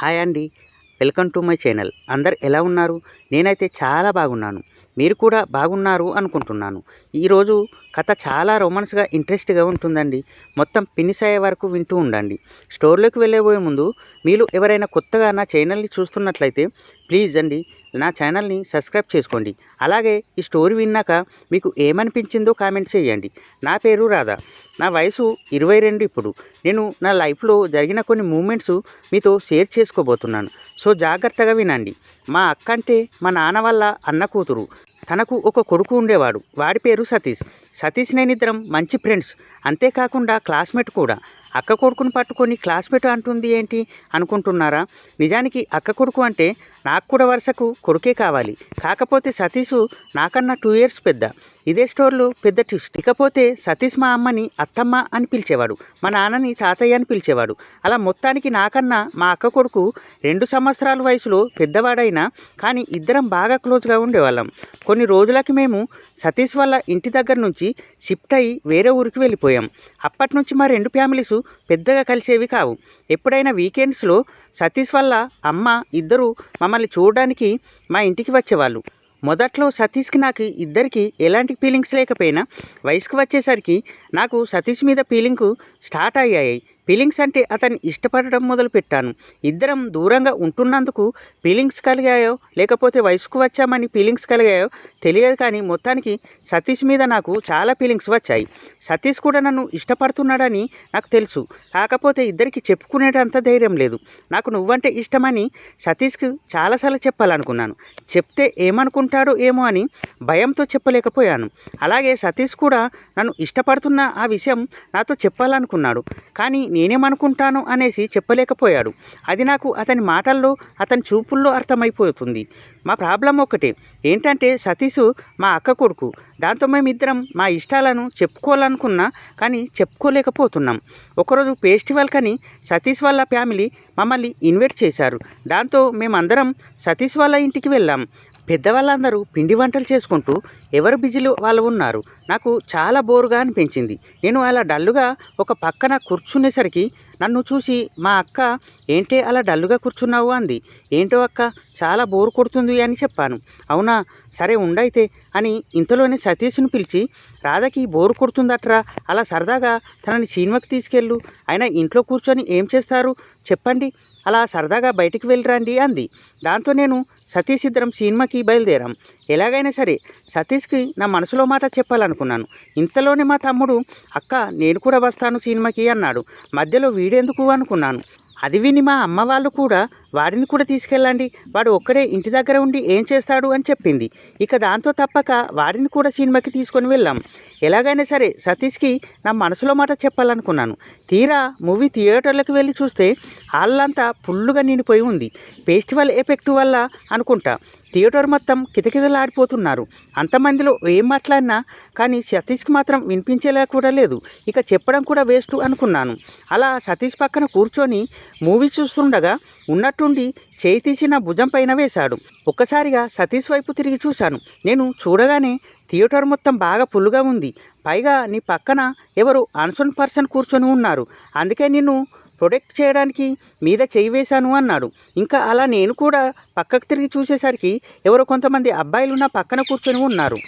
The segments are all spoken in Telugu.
హాయ్ అండి. Welcome to my channel. అందరు ఎలా ఉన్నారు? నేనైతే చాలా బాగున్నాను. మీరు కూడా బాగున్నారు అనుకుంటున్నాను. ఈరోజు కథ చాలా రొమాన్స్గా ఇంట్రెస్ట్గా ఉంటుందండి. మొత్తం ఫినిష్ అయ్యే వరకు వింటూ ఉండండి. స్టోర్లోకి వెళ్ళబోయే ముందు మీరు ఎవరైనా కొత్తగా నా ఛానల్ని చూస్తున్నట్లయితే ప్లీజ్ అండి నా ఛానల్ని సబ్స్క్రైబ్ చేసుకోండి. అలాగే ఈ స్టోరీ విన్నాక మీకు ఏమనిపించిందో కామెంట్ చేయండి. నా పేరు రాధా. నా వయసు ఇరవై రెండు ఇప్పుడు. నేను నా లైఫ్లో జరిగిన కొన్ని మూమెంట్స్ మీతో షేర్ చేసుకోబోతున్నాను. సో జాగ్రత్తగా వినండి. మా అక్క అంటే మా నాన్న వాళ్ళ అన్న కూతురు. తనకు ఒక కొడుకు ఉండేవాడు. వాడి పేరు సతీష్. సతీష్ నేనిద్దరం మంచి ఫ్రెండ్స్. అంతేకాకుండా క్లాస్మేట్ కూడా. అక్క కొడుకుని పట్టుకొని క్లాస్మేట్ అంటుంది ఏంటి అనుకుంటున్నారా? నిజానికి అక్క కొడుకు అంటే నాకు కూడా వరుసకు కొడుకే కావాలి. కాకపోతే సతీష్ నాకన్నా టూ ఇయర్స్ పెద్ద. ఇదే స్టోర్లో పెద్ద ట్విస్ట్. ఇకపోతే సతీష్ మా అమ్మని అత్తమ్మ అని పిలిచేవాడు మా నాన్నని తాతయ్య అని పిలిచేవాడు. అలా మొత్తానికి నాకన్నా మా అక్క కొడుకు రెండు సంవత్సరాల వయసులో పెద్దవాడైనా కానీ ఇద్దరం బాగా క్లోజ్గా ఉండేవాళ్ళం. కొన్ని రోజులకి మేము సతీష్ వాళ్ళ ఇంటి దగ్గర నుంచి షిఫ్ట్ అయ్యి వేరే ఊరికి వెళ్ళిపోయాం. అప్పటి నుంచి మా రెండు ఫ్యామిలీస్ పెద్దగా కలిసేవి కావు. ఎప్పుడైనా వీకెండ్స్లో సతీష్ వాళ్ళ అమ్మ ఇద్దరు మమ్మల్ని చూడడానికి మా ఇంటికి వచ్చేవాళ్ళు. మొదట్లో సతీష్కి నాకు ఇద్దరికి ఎలాంటి ఫీలింగ్స్ లేకపోయినా వయసుకు వచ్చేసరికి నాకు సతీష్ మీద ఫీలింగ్ స్టార్ట్ అయ్యాయి. ఫీలింగ్స్ అంటే అతన్ని ఇష్టపడడం మొదలుపెట్టాను. ఇద్దరం దూరంగా ఉంటున్నందుకు ఫీలింగ్స్ కలిగాయో లేకపోతే వయసుకు వచ్చామని ఫీలింగ్స్ కలిగాయో తెలియదు కానీ మొత్తానికి సతీష్ మీద నాకు చాలా ఫీలింగ్స్ వచ్చాయి. సతీష్ కూడా నన్ను ఇష్టపడుతున్నాడని నాకు తెలుసు. కాకపోతే ఇద్దరికి చెప్పుకునేటంత ధైర్యం లేదు. నాకు నువ్వంటే ఇష్టమని సతీష్కి చాలాసార్లు చెప్పాలనుకున్నాను. చెప్తే ఏమనుకుంటాడో ఏమో అని భయంతో చెప్పలేకపోయాను. అలాగే సతీష్ కూడా నన్ను ఇష్టపడుతున్న ఆ విషయం నాతో చెప్పాలనుకున్నాడు. కానీ నేనేమనుకుంటాను అనేసి చెప్పలేకపోయాడు. అది నాకు అతని మాటల్లో అతని చూపుల్లో అర్థమైపోతుంది. మా ప్రాబ్లం ఒకటే ఏంటంటే సతీష్ మా అక్క కొడుకు. దాంతో మేమిద్దరం మా ఇష్టాలను చెప్పుకోవాలనుకున్నా కానీ చెప్పుకోలేకపోతున్నాం. ఒకరోజు ఫెస్టివల్ కని సతీష్ వాళ్ళ ఫ్యామిలీ మమ్మల్ని ఇన్వైట్ చేశారు. దాంతో మేమందరం సతీష్ వాళ్ళ ఇంటికి వెళ్ళాం. పెద్దవాళ్ళందరూ పిండి వంటలు చేసుకుంటూ ఎవరు బిజీలు వాళ్ళు ఉన్నారు. నాకు చాలా బోరుగా అనిపించింది. నేను అలా డల్లుగా ఒక పక్కన కూర్చునేసరికి నన్ను చూసి మా అక్క ఏంటే అలా డల్లుగా కూర్చున్నావు? అంది. ఏంటో అక్క చాలా బోరు కొడుతుంది అని చెప్పాను. అవునా? సరే ఉండైతే అని ఇంతలోనే సతీష్ని పిలిచి రాధకి బోరు కొడుతుందట్రా అలా సరదాగా తనని సినిమాకి తీసుకెళ్ళు. అయినా ఇంట్లో కూర్చొని ఏం చేస్తారు? చెప్పండి. అలా సరదాగా బయటికి వెళ్ళిరండి అంది. దాంతో నేను సతీష్ ఇద్దరం సినిమాకి బయలుదేరాం. ఎలాగైనా సరే సతీష్కి నా మనసులో మాట చెప్పాలనుకున్నాను. ఇంతలోనే మా తమ్ముడు అక్క నేను కూడా వస్తాను సినిమాకి అన్నాడు. మధ్యలో వీడెందుకు అనుకున్నాను. అది విని మా అమ్మ వాళ్ళు కూడా వాడిని కూడా తీసుకెళ్ళండి. వాడు ఒక్కడే ఇంటి దగ్గర ఉండి ఏం చేస్తాడు అని చెప్పింది. ఇక దాంతో తప్పక వాడిని కూడా సినిమాకి తీసుకొని వెళ్ళాం. ఎలాగైనా సరే సతీష్కి నా మనసులో మాట చెప్పాలనుకున్నాను. తీరా మూవీ థియేటర్లకు వెళ్ళి చూస్తే హాళ్ళంతా ఫుల్లుగా నిండిపోయి ఉంది. ఫెస్టివల్ ఎఫెక్ట్ వల్ల అనుకుంటా. థియేటర్ మొత్తం కితకితలాడిపోతున్నారు. అంతమందిలో ఏం మాట్లాడినా కానీ సతీష్కి మాత్రం వినిపించేలా కూడా లేదు ఇక చెప్పడం కూడా వేస్ట్ అనుకున్నాను. అలా సతీష్ పక్కన కూర్చొని మూవీ చూస్తుండగా ఉన్నట్టుండి చేయి తీసి నా భుజం పైన వేశాడు. ఒక్కసారిగా సతీష్ వైపు తిరిగి చూశాను. నేను చూడగానే థియేటర్ మొత్తం బాగా పుల్లుగా ఉంది. పైగా నీ పక్కన ఎవరు అన్సోన్ పర్సన్ కూర్చొని ఉన్నారు. అందుకే నిన్ను ప్రొటెక్ట్ చేయడానికి మీద చేయి వేశాను అన్నాడు. ఇంకా అలా నేను కూడా పక్కకు తిరిగి చూసేసరికి ఎవరో కొంతమంది అబ్బాయిలు నా పక్కన కూర్చొని ఉన్నారు.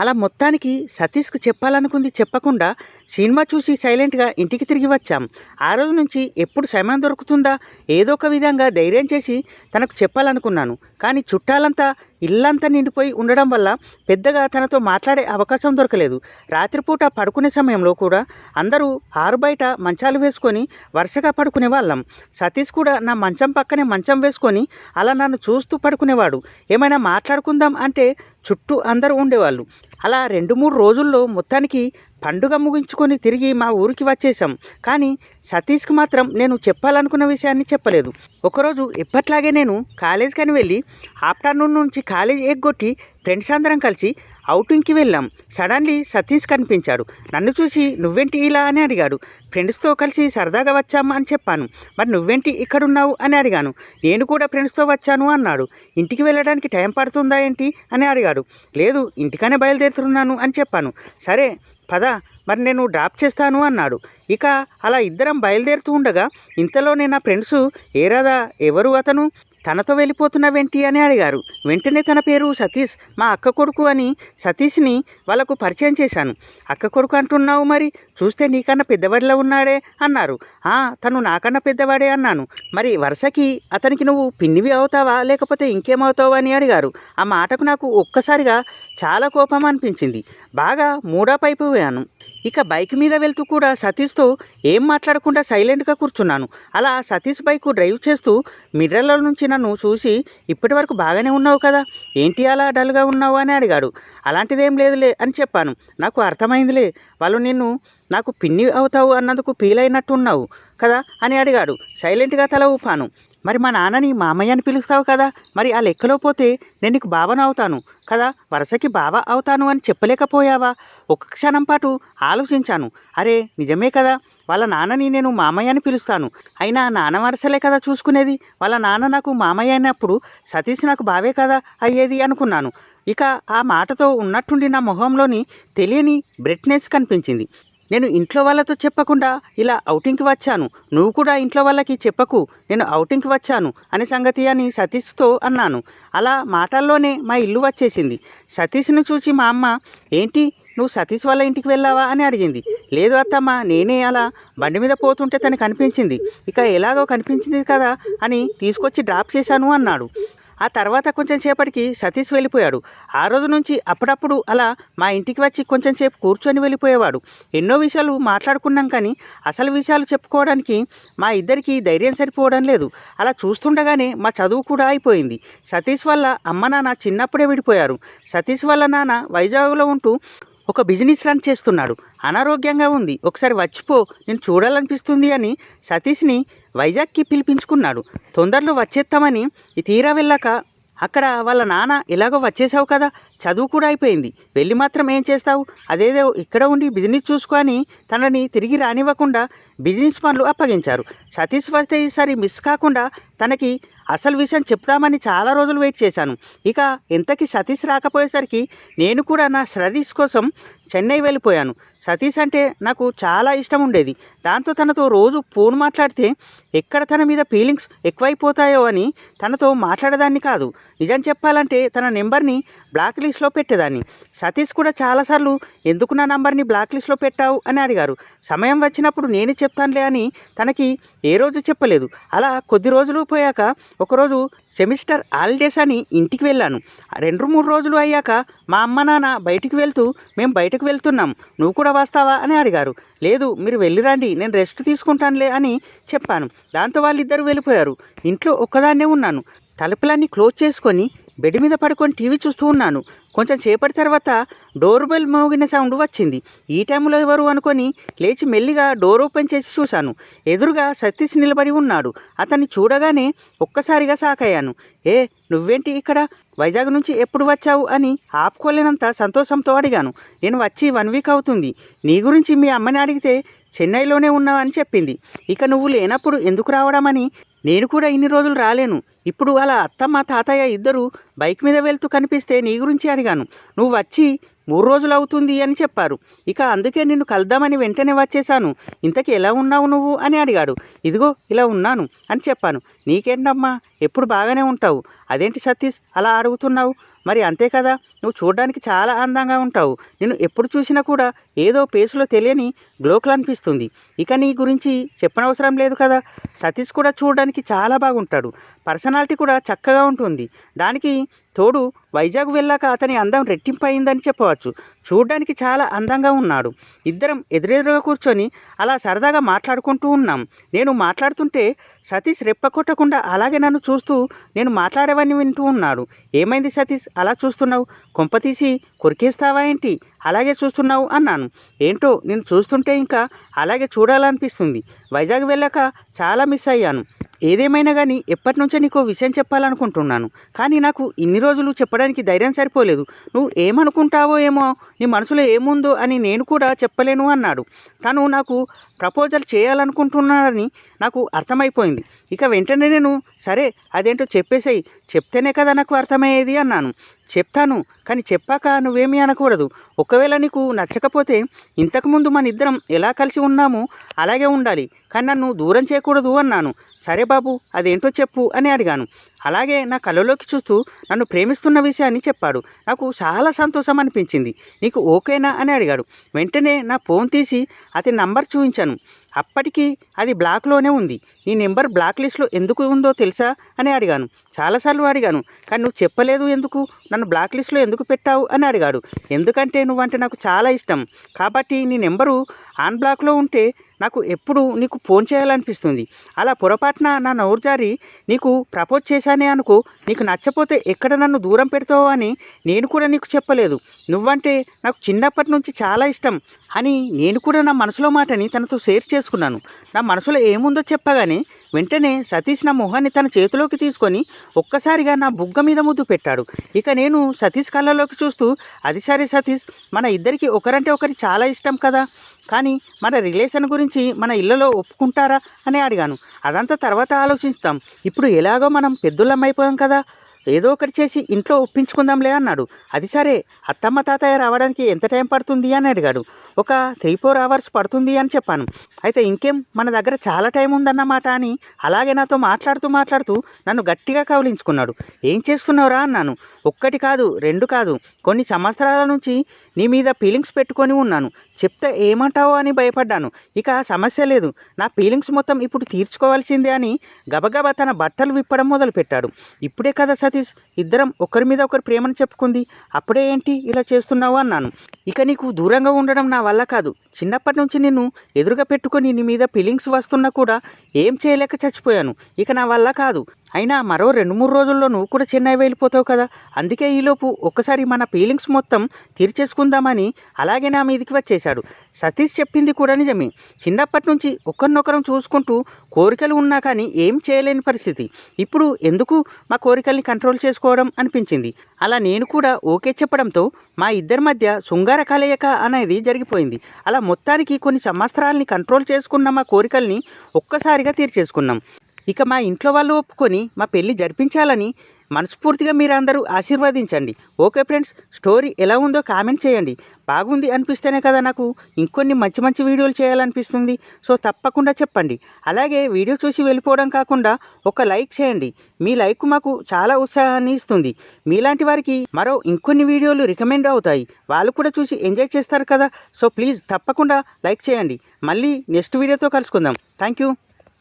అలా మొత్తానికి సతీష్కు చెప్పాలనుకుంది చెప్పకుండా సినిమా చూసి సైలెంట్గా ఇంటికి తిరిగి వచ్చాం. ఆ రోజు నుంచి ఎప్పుడు సమయం దొరుకుతుందా? ఏదో ఒక విధంగా ధైర్యం చేసి తనకు చెప్పాలనుకున్నాను. కానీ చుట్టాలంతా ఇల్లంతా నిండిపోయి ఉండడం వల్ల పెద్దగా తనతో మాట్లాడే అవకాశం దొరకలేదు. రాత్రిపూట పడుకునే సమయంలో కూడా అందరూ ఆరు బయట మంచాలు వేసుకొని వరుసగా పడుకునే వాళ్ళం. సతీష్ కూడా నా మంచం పక్కనే మంచం వేసుకొని అలా నన్ను చూస్తూ పడుకునేవాడు. ఏమైనా మాట్లాడుకుందాం అంటే చుట్టూ అందరూ ఉండేవాళ్ళు. అలా రెండు మూడు రోజుల్లో మొత్తానికి పండుగ ముగించుకొని తిరిగి మా ఊరికి వచ్చేసాం కానీ సతీష్కి మాత్రం నేను చెప్పాలనుకున్న విషయాన్ని చెప్పలేదు. ఒకరోజు ఇప్పట్లాగే నేను కాలేజ్కి అని వెళ్ళి ఆఫ్టర్నూన్ నుంచి కాలేజ్ ఎగ్గొట్టి ఫ్రెండ్స్ అందరం కలిసి అవుటింగ్కి వెళ్ళాం. సడన్లీ సతీష్ కనిపించాడు. నన్ను చూసి నువ్వేంటి ఇలా? అని అడిగాడు. ఫ్రెండ్స్తో కలిసి సరదాగా వచ్చాము అని చెప్పాను. మరి నువ్వేంటి ఇక్కడున్నావు? అని అడిగాను. నేను కూడా ఫ్రెండ్స్తో వచ్చాను అన్నాడు. ఇంటికి వెళ్ళడానికి టైం పడుతుందా ఏంటి? అని అడిగాడు. లేదు ఇంటికనే బయలుదేరుతున్నాను అని చెప్పాను. సరే పద మరి నేను డ్రాప్ చేస్తాను అన్నాడు. ఇక అలా ఇద్దరం బయలుదేరుతూ ఉండగా ఇంతలోనే నా ఫ్రెండ్స్ ఏరాదా? ఎవరు అతను? తనతో వెళ్ళిపోతున్నావేంటి అని అడిగారు. వెంటనే తన పేరు సతీష్ మా అక్క కొడుకు అని సతీష్ని వాళ్ళకు పరిచయం చేశాను. అక్క కొడుకు అంటున్నావు మరి? చూస్తే నీకన్నా పెద్దవాడిలా ఉన్నాడే అన్నారు. "ఆ, తను నాకన్నా పెద్దవాడే అన్నాను. మరి వరుసకి అతనికి నువ్వు పిన్నివి అవుతావా? లేకపోతే ఇంకేమవుతావా అని అడిగారు. ఆ మాటకు నాకు ఒక్కసారిగా చాలా కోపం అనిపించింది. బాగా మూడాపైపోయాను ఇక బైక్ మీద వెళ్తూ కూడా సతీష్తో ఏం మాట్లాడకుండా సైలెంట్గా కూర్చున్నాను. అలా సతీష్ బైక్ డ్రైవ్ చేస్తూ మిర్రర్ల నుంచి నన్ను చూసి ఇప్పటి వరకు బాగానే ఉన్నావు కదా ఏంటి అలా డల్గా ఉన్నావు? అని అడిగాడు. అలాంటిదేం లేదులే అని చెప్పాను. నాకు అర్థమైందిలే వాళ్ళు నిన్ను నాకు పిన్ని అవుతావు అన్నందుకు ఫీల్ అయినట్టు ఉన్నావు కదా అని అడిగాడు. సైలెంట్గా తల ఊపాను. మరి మా నాన్నని మామయ్య అని పిలుస్తావు కదా? మరి ఆ లెక్కలో పోతే నేను నీకు బావను అవుతాను కదా? వరుసకి బావ అవుతాను అని చెప్పలేకపోయావా? ఒక క్షణం పాటు ఆలోచించాను. అరే నిజమే కదా? వాళ్ళ నాన్నని నేను మామయ్య అని పిలుస్తాను. అయినా నాన్న వరుసలే కదా చూసుకునేది? వాళ్ళ నాన్న నాకు మామయ్య అయినప్పుడు సతీష్ నాకు బావే కదా అయ్యేది అనుకున్నాను. ఇక ఆ మాటతో ఉన్నట్టుండి నా మొహంలోని తెలియని బ్రెట్నెస్ కనిపించింది. నేను ఇంట్లో వాళ్ళతో చెప్పకుండా ఇలా అవుటింగ్కి వచ్చాను. నువ్వు కూడా ఇంట్లో వాళ్ళకి చెప్పకు నేను ఔటింగ్కి వచ్చాను అనే సంగతి అని సతీష్తో అన్నాను. అలా మాటల్లోనే మా ఇల్లు వచ్చేసింది. సతీష్ని చూసి మా అమ్మ ఏంటి నువ్వు సతీష్ వాళ్ళ ఇంటికి వెళ్ళావా? అని అడిగింది. లేదు అత్తమ్మ నేనే అలా బండి మీద పోతుంటే తనకు కనిపించింది ఇక ఎలాగో కనిపించింది కదా అని తీసుకొచ్చి డ్రాప్ చేశాను అన్నాడు. ఆ తర్వాత కొంచెం సేపటికి సతీష్ వెళ్ళిపోయాడు. ఆ రోజు నుంచి అప్పుడప్పుడు అలా మా ఇంటికి వచ్చి కొంచెం సేపు కూర్చొని వెళ్ళిపోయేవాడు. ఎన్నో విషయాలు మాట్లాడుకున్నాం కానీ అసలు విషయాలు చెప్పుకోవడానికి మా ఇద్దరికి ధైర్యం సరిపోవడం లేదు. అలా చూస్తుండగానే మా చదువు కూడా అయిపోయింది. సతీష్ వల్ల అమ్మ నాన్న చిన్నప్పుడే విడిపోయారు. సతీష్ వాళ్ళ నాన్న వైజాగ్లో ఉంటూ ఒక బిజినెస్ రన్ చేస్తున్నాడు. అనారోగ్యంగా ఉంది. ఒకసారి వచ్చిపో నేను చూడాలనిపిస్తుంది అని సతీష్ని వైజాగ్కి పిలిపించుకున్నాడు. తొందరలో వచ్చేస్తామని తీరా వెళ్ళాక అక్కడ వాళ్ళ నాన్న ఎలాగో వచ్చేసావు కదా చదువు కూడా అయిపోయింది. వెళ్ళి మాత్రం ఏం చేస్తావు? అదేదో ఇక్కడ ఉండి బిజినెస్ చూసుకొని తనని తిరిగి రానివ్వకుండా బిజినెస్ పనులు అప్పగించారు. సతీష్ వస్తే ఈసారి మిస్ కాకుండా తనకి అసలు విషయం చెప్తామని చాలా రోజులు వెయిట్ చేశాను. ఇక ఇంతకీ సతీష్ రాకపోయేసరికి నేను కూడా నా స్టడీస్ కోసం చెన్నై వెళ్ళిపోయాను. సతీష్ అంటే నాకు చాలా ఇష్టం ఉండేది. దాంతో తనతో రోజు ఫోన్ మాట్లాడితే ఎక్కడ తన మీద ఫీలింగ్స్ ఎక్కువైపోతాయో అని తనతో మాట్లాడేదాన్ని కాదు. నిజం చెప్పాలంటే తన నెంబర్ని బ్లాక్ లిస్ట్లో పెట్టేదాన్ని. సతీష్ కూడా చాలాసార్లు ఎందుకు నా నంబర్ని బ్లాక్ లిస్ట్లో పెట్టావు? అని అడిగారు. సమయం వచ్చినప్పుడు నేనే చెప్తానులే అని తనకి ఏ రోజు చెప్పలేదు. అలా కొద్ది రోజులు పోయాక ఒకరోజు సెమిస్టర్ హాలిడేస్ అని ఇంటికి వెళ్ళాను. రెండు మూడు రోజులు అయ్యాక మా అమ్మ నాన్న బయటికి వెళ్తూ మేము బయటకు వెళ్తున్నాం. నువ్వు కూడా వస్తావా? అని అడిగారు. లేదు మీరు వెళ్ళిరండి నేను రెస్ట్ తీసుకుంటానులే అని చెప్పాను. దాంతో వాళ్ళిద్దరూ వెళ్ళిపోయారు. ఇంట్లో ఒక్కదాన్నే ఉన్నాను. తలుపులన్నీ క్లోజ్ చేసుకొని బెడ్ మీద పడుకొని టీవీ చూస్తూ ఉన్నాను. కొంచెం సేపటి తర్వాత డోర్ బెల్ మోగిన సౌండ్ వచ్చింది. ఈ టైంలో ఎవరు అనుకొని లేచి మెల్లిగా డోర్ ఓపెన్ చేసి చూశాను. ఎదురుగా సతీష్ నిలబడి ఉన్నాడు. అతన్ని చూడగానే ఒక్కసారిగా సాకయ్యాను ఏ నువ్వేంటి ఇక్కడ? వైజాగ్ నుంచి ఎప్పుడు వచ్చావు? అని ఆపుకోలేనంత సంతోషంతో అడిగాను. నేను వచ్చి వన్ వీక్ అవుతుంది. నీ గురించి మీ అమ్మని అడిగితే చెన్నైలోనే ఉన్నావని చెప్పింది. ఇక నువ్వు లేనప్పుడు ఎందుకు రావడమని నేను కూడా ఇన్ని రోజులు రాలేను. ఇప్పుడు అలా అత్తమ్మ తాతయ్య ఇద్దరు బైక్ మీద వెళ్తూ కనిపిస్తే నీ గురించి అడిగాను. నువ్వు వచ్చి మూడు రోజులు అవుతుంది అని చెప్పారు. ఇక అందుకే నిన్ను కలుద్దామని వెంటనే వచ్చేసాను ఇంతకీ ఎలా ఉన్నావు నువ్వు? అని అడిగాడు. ఇదిగో ఇలా ఉన్నాను అని చెప్పాను. నీకేంటమ్మా? ఎప్పుడు బాగానే ఉంటావు. అదేంటి సతీష్? అలా అడుగుతున్నావు? మరి అంతే కదా నువ్వు చూడడానికి చాలా అందంగా ఉంటావు. నిన్ను ఎప్పుడు చూసినా కూడా ఏదో పేసులో తెలియని గ్లోకల్ అనిపిస్తుంది. ఇక నీ గురించి చెప్పనవసరం లేదు కదా. సతీష్ కూడా చూడడానికి చాలా బాగుంటాడు. పర్సనాలిటీ కూడా చక్కగా ఉంటుంది. దానికి తోడు వైజాగ్ వెళ్ళాక అతని అందం రెట్టింపు అయిందని చెప్పవచ్చు. చూడడానికి చాలా అందంగా ఉన్నాడు. ఇద్దరం ఎదురెదురుగా కూర్చొని అలా సరదాగా మాట్లాడుకుంటూ ఉన్నాం. నేను మాట్లాడుతుంటే సతీష్ రెప్పకొట్టకుండా అలాగే నన్ను చూస్తూ నేను మాట్లాడేవని వింటూ ఉన్నాడు. ఏమైంది సతీష్? అలా చూస్తున్నావు? కొంపతీసి కొరికేస్తావా ఏంటి? అలాగే చూస్తున్నావు అన్నాను. ఏంటో నేను చూస్తుంటే ఇంకా అలాగే చూడాలనిపిస్తుంది. వైజాగ్ వెళ్ళాక చాలా మిస్ అయ్యాను. ఏదేమైనా కానీ ఎప్పటి నుంచో నీకు విషయం చెప్పాలనుకుంటున్నాను. కానీ నాకు ఇన్ని రోజులు చెప్పడానికి ధైర్యం సరిపోలేదు. నువ్వు ఏమనుకుంటావో ఏమో నీ మనసులో ఏముందో అని నేను కూడా చెప్పలేను అన్నాడు. తను నాకు ప్రపోజల్ చేయాలనుకుంటున్నాడని నాకు అర్థమైపోయింది. ఇక వెంటనే నేను సరే అదేంటో చెప్పేసేయి చెప్తేనే కదా నాకు అర్థమయ్యేది అన్నాను. చెప్తాను కానీ చెప్పాక నువ్వేమీ అనకూడదు. ఒకవేళ నీకు నచ్చకపోతే ఇంతకుముందు మన ఇద్దరం ఎలా కలిసి ఉన్నామో అలాగే ఉండాలి. కానీ నన్ను దూరం చేయకూడదు అన్నాను. సరే బాబు అదేంటో చెప్పు అని అడిగాను. అలాగే నా కళ్ళలోకి చూస్తూ నన్ను ప్రేమిస్తున్న విషయాన్ని చెప్పాడు. నాకు చాలా సంతోషం అనిపించింది. నీకు ఓకేనా అని అడిగాడు. వెంటనే నా ఫోన్ తీసి అతని నంబర్ చూపించాను. చేశాను అప్పటికీ అది బ్లాక్లోనే ఉంది. నీ నెంబర్ బ్లాక్ లిస్ట్లో ఎందుకు ఉందో తెలుసా? అని అడిగాను. చాలాసార్లు అడిగాను. కానీ నువ్వు చెప్పలేదు ఎందుకు? నన్ను బ్లాక్ లిస్ట్లో ఎందుకు పెట్టావు? అని అడిగాడు. ఎందుకంటే నువ్వంటే నాకు చాలా ఇష్టం. కాబట్టి నీ నెంబరు ఆన్ బ్లాక్లో ఉంటే నాకు ఎప్పుడు నీకు ఫోన్ చేయాలనిపిస్తుంది. అలా పొరపాటున నా నోరు జారి నీకు ప్రపోజ్ చేశానే అనుకో నీకు నచ్చపోతే ఎక్కడ నన్ను దూరం పెడతావు అని నేను కూడా నీకు చెప్పలేదు. నువ్వంటే నాకు చిన్నప్పటి నుంచి చాలా ఇష్టం అని నేను కూడా నా మనసులో మాటని తనతో షేర్ చేసుకున్నాను. నా మనసులో ఏముందో చెప్పగానే వెంటనే సతీష్ నా మొహాన్ని తన చేతిలోకి తీసుకొని ఒక్కసారిగా నా బుగ్గ మీద ముద్దు పెట్టాడు. ఇక నేను సతీష్ కళ్ళలోకి చూస్తూ అది సరే సతీష్ మన ఇద్దరికి ఒకరంటే ఒకరి చాలా ఇష్టం కదా. కానీ మన రిలేషన్ గురించి మన ఇళ్ళలో ఒప్పుకుంటారా? అని అడిగాను. అదంతా తర్వాత ఆలోచిస్తాం. ఇప్పుడు ఎలాగో మనం పెద్దోళ్ళం అయిపోయాం కదా. ఏదో ఒకటి చేసి ఇంట్లో ఒప్పించుకుందాంలే అన్నాడు. అది సరే అత్తమ్మ తాతయ్య రావడానికి ఎంత టైం పడుతుంది? అని అడిగాడు. ఒక త్రీ ఫోర్ అవర్స్ పడుతుంది అని చెప్పాను. అయితే ఇంకేం? మన దగ్గర చాలా టైం ఉందన్నమాట అని అలాగే నాతో మాట్లాడుతూ మాట్లాడుతూ నన్ను గట్టిగా కౌలించుకున్నాడు. ఏం చేస్తున్నావురా? అన్నాను. ఒక్కటి కాదు రెండు కాదు. కొన్ని సంవత్సరాల నుంచి నీ మీద ఫీలింగ్స్ పెట్టుకొని ఉన్నాను. చెప్తే ఏమంటావో అని భయపడ్డాను. ఇక సమస్య లేదు. నా ఫీలింగ్స్ మొత్తం ఇప్పుడు తీర్చుకోవాల్సిందే అని గబగబా తన బట్టలు విప్పడం మొదలుపెట్టాడు. ఇప్పుడే కదా సతీష్ ఇద్దరం ఒకరి మీద ఒకరి ప్రేమను చెప్పుకుంది. అప్పుడే ఏంటి ఇలా చేస్తున్నావు? అన్నాను. ఇక నీకు దూరంగా ఉండడం నా వల్ల కాదు. చిన్నప్పటి నుంచి నిన్ను ఎదురుగా పెట్టుకొని నీ మీద ఫీలింగ్స్ వస్తున్నా కూడా ఏం చేయలేక చచ్చిపోయాను. ఇక నా వల్ల కాదు. అయినా మరో రెండు మూడు రోజుల్లో నువ్వు కూడా చెన్నై వెళ్ళిపోతావు కదా. అందుకే ఈలోపు ఒక్కసారి మన ఫీలింగ్స్ మొత్తం తీర్చేసుకుందామని అలాగే నా మీదకి వచ్చేశాడు. సతీష్ చెప్పింది కూడా నిజమే. చిన్నప్పటి నుంచి ఒకరినొకరం చూసుకుంటూ కోరికలు ఉన్నా కానీ ఏం చేయలేని పరిస్థితి. ఇప్పుడు ఎందుకు మా కోరికల్ని కంట్రోల్ చేసుకోవడం అనిపించింది? అలా నేను కూడా ఓకే చెప్పడంతో మా ఇద్దరి మధ్య శృంగార కలయిక అనేది జరిగిపోయింది. అలా మొత్తానికి కొన్ని సంవత్సరాలని కంట్రోల్ చేసుకున్న మా కోరికల్ని ఒక్కసారిగా తీర్చేసుకున్నాం. ఇక మా ఇంట్లో వాళ్ళు ఒప్పుకొని మా పెళ్ళి జరిపించాలని మనస్ఫూర్తిగా మీరందరూ ఆశీర్వదించండి. ఓకే ఫ్రెండ్స్ స్టోరీ ఎలా ఉందో కామెంట్ చేయండి. బాగుంది అనిపిస్తేనే కదా నాకు ఇంకొన్ని మంచి మంచి వీడియోలు చేయాలనిపిస్తుంది. సో తప్పకుండా చెప్పండి. అలాగే వీడియో చూసి వెళ్ళిపోవడం కాకుండా ఒక లైక్ చేయండి. మీ లైక్ మాకు చాలా ఉత్సాహాన్ని ఇస్తుంది. మీలాంటి వారికి మరో ఇంకొన్ని వీడియోలు రికమెండ్ అవుతాయి. వాళ్ళు కూడా చూసి ఎంజాయ్ చేస్తారు కదా. సో ప్లీజ్ తప్పకుండా లైక్ చేయండి. మళ్ళీ నెక్స్ట్ వీడియోతో కలుసుకుందాం. Thank you.